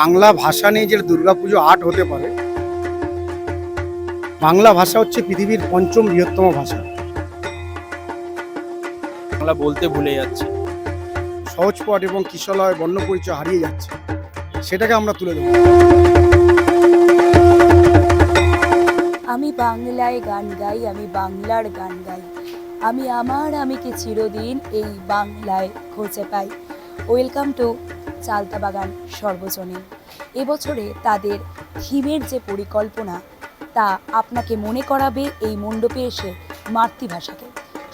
বাংলা ভাষা নিয়ে যে দুর্গাপুজো আর্ট হতে পারে বাংলা ভাষা হচ্ছে পৃথিবীর পঞ্চম বৃহত্তম ভাষা। বাংলা বলতে ভুলে যাচ্ছে। সহজপট এবং কিশলয় বর্ণ পরিচয় হারিয়ে যাচ্ছে। সেটাকে আমরা তুলে দেবো আমি বাংলায় গান গাই আমি বাংলার গান গাই। আমি আমার আমিকে চিরদিন এই বাংলায় খুঁজে পাই। ওয়েলকাম টু চালতা বাগান সর্বজনীন। এবছরে তাদের থিমের যে পরিকল্পনা, তা আপনাকে মনে করাবে এই মণ্ডপে এসে মাতৃভাষাকে।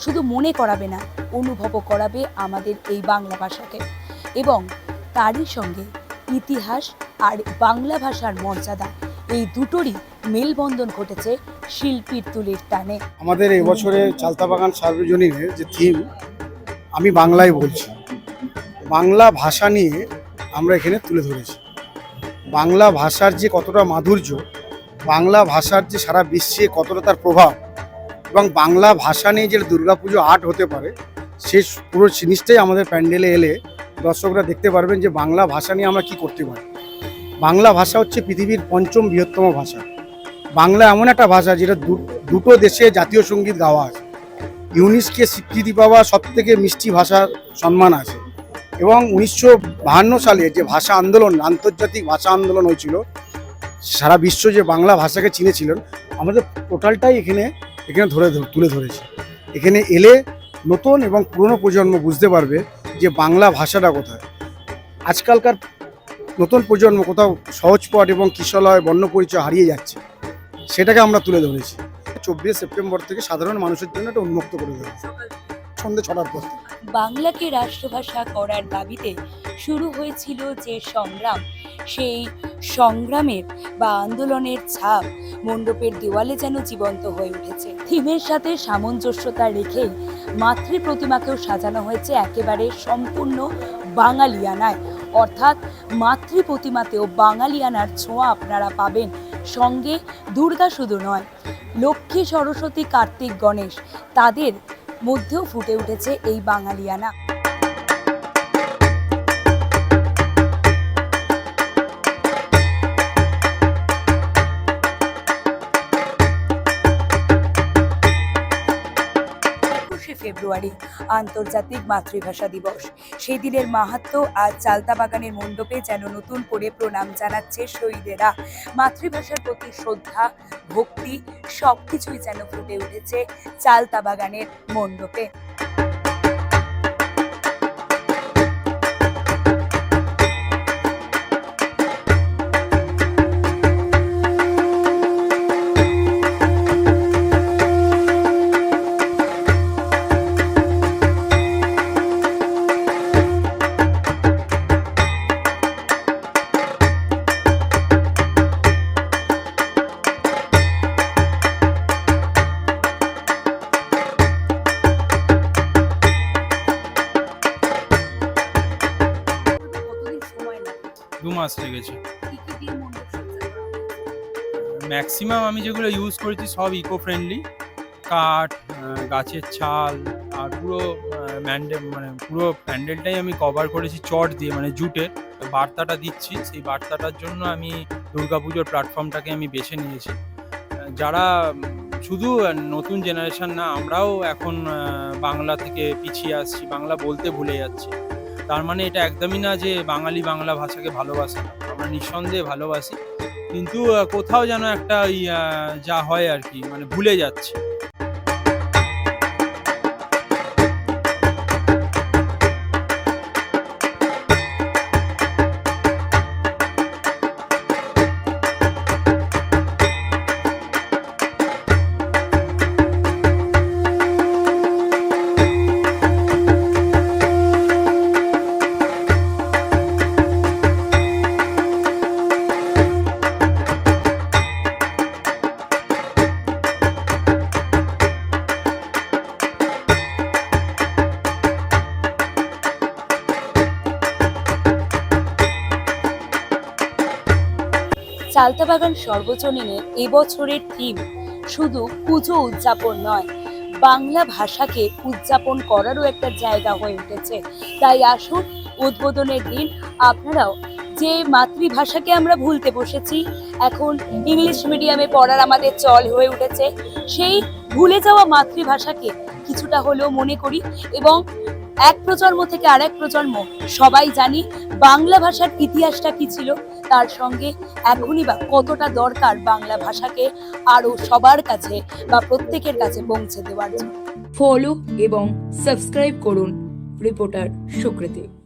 শুধু মনে করাবে না, অনুভবও করাবে আমাদের এই বাংলা ভাষাকে। এবং তারই সঙ্গে ইতিহাস আর বাংলা ভাষার মর্যাদা, এই দুটোরই মেলবন্ধন ঘটেছে শিল্পীর তুলির টানে। আমাদের এবছরে চালতাবাগান সার্বজনীনের যে থিম, আমি বাংলায় বলছি। বাংলা ভাষা নিয়ে আমরা এখানে তুলে ধরেছি। বাংলা ভাষার যে কতটা মাধুর্য, বাংলা ভাষার যে সারা বিশ্বে কতটা তার প্রভাব এবং বাংলা ভাষা নিয়ে যে দুর্গাপুজো আর্ট হতে পারে, সে পুরো জিনিসটাই আমাদের প্যান্ডেলে এলে দর্শকরা দেখতে পারবেন যে বাংলা ভাষা নিয়ে আমরা কি করতে পারি। বাংলা ভাষা হচ্ছে পৃথিবীর পঞ্চম বৃহত্তম ভাষা। বাংলা এমন একটা ভাষা যেটা দুটো দেশে জাতীয় সংগীত গাওয়া আছে। ইউনিসকে স্বীকৃতি পাওয়া সব থেকে মিষ্টি ভাষার সম্মান আছে। এবং উনিশশো বাহান্ন সালে যে ভাষা আন্দোলন, আন্তর্জাতিক ভাষা আন্দোলন হয়েছিল, সারা বিশ্ব যে বাংলা ভাষাকে চিনেছিলেন, আমাদের টোটালটাই এখানে এখানে ধরে তুলে ধরেছে। এখানে এলে নতুন এবং পুরনো প্রজন্ম বুঝতে পারবে যে বাংলা ভাষাটা কোথায়। আজকালকার নতুন প্রজন্ম কোথাও সহজপট এবং কিশলয় বর্ণ পরিচয় হারিয়ে যাচ্ছে, সেটাকে আমরা তুলে ধরেছি। চব্বিশে সেপ্টেম্বর থেকে সাধারণ মানুষের জন্য এটা উন্মুক্ত করে দেবো সন্ধ্যে ছটার পর থেকে। বাংলাকে রাষ্ট্রভাষা করার দাবিতে শুরু হয়েছিল যে সংগ্রাম। সেই সংগ্রামের বা আন্দোলনের ছাপ মণ্ডপের দেওয়ালে যেন জীবন্ত হয়ে উঠেছে। থিমের সাথে সামঞ্জস্যতা রেখে মাতৃ প্রতিমাকেও সাজানো হয়েছে একেবারে সম্পূর্ণ বাঙালিয়ানায়। অর্থাৎ মাতৃ প্রতিমাতেও বাঙালিয়ানার ছোঁয়া আপনারা পাবেন। সঙ্গে দুর্গা শুধু নয়, লক্ষ্মী সরস্বতী কার্তিক গণেশ, তাদের মধ্যেও ফুটে উঠেছে এই বাঙালিয়ানা। ফেব্রুয়ারি, আন্তর্জাতিক মাতৃভাষা দিবস। সেই দিনের মাহাত্ম আজ চালতা বাগানের মণ্ডপে যেন নতুন করে প্রণাম জানাচ্ছে শহীদেরা। মাতৃভাষার প্রতি শ্রদ্ধা, ভক্তি সব কিছুই যেন ফুটে উঠেছে চালতা বাগানের মণ্ডপে। ম্যাক্সিমাম আমি যেগুলো ইউজ করেছি সব ইকো ফ্রেন্ডলি কাঠ গাছের ছাল, আর পুরো ম্যান্ডেল মানে পুরো প্যান্ডেলটাই আমি কভার করেছি চট দিয়ে মানে জুটের বার্তাটা দিচ্ছি, সেই বার্তাটার জন্য আমি দুর্গাপুজোর প্ল্যাটফর্মটাকে আমি বেছে নিয়েছি। যারা শুধু নতুন জেনারেশন না, আমরাও এখন বাংলা থেকে পিছিয়ে আসছি, বাংলা বলতে ভুলে যাচ্ছি। তার মানে এটা একদমই না যে বাঙালি বাংলা ভাষাকে ভালোবাসে। আমরা নিঃসন্দেহে ভালোবাসি কিন্তু কোথাও যেন একটা ওই, যা হয় আর কি মানে ভুলে যাচ্ছে চালতাবাগান সর্বজনীনের এবছরের থিম শুধু পুজো উদযাপন নয়, বাংলা ভাষাকে উদযাপন করারও একটা জায়গা হয়ে উঠেছে। তাই আসুন, উদ্বোধনের দিন আপনারাও যে মাতৃভাষাকে আমরা ভুলতে বসেছি, এখন ইংলিশ মিডিয়ামে পড়ার আমাদের চল হয়ে উঠেছে, সেই ভুলে যাওয়া মাতৃভাষাকে কিছুটা হলেও মনে করি এবং এক প্রজন্ম থেকে আরেক প্রজন্ম সবাই জানি বাংলা ভাষার ইতিহাসটা কি ছিল। তার সঙ্গে এখনই বা কতটা দরকার বাংলা ভাষাকে আরও সবার কাছে বা প্রত্যেকের কাছে পৌঁছে দেওয়ার জন্য। ফলো এবং সাবস্ক্রাইব করুন রিপোর্টার সুকৃতি।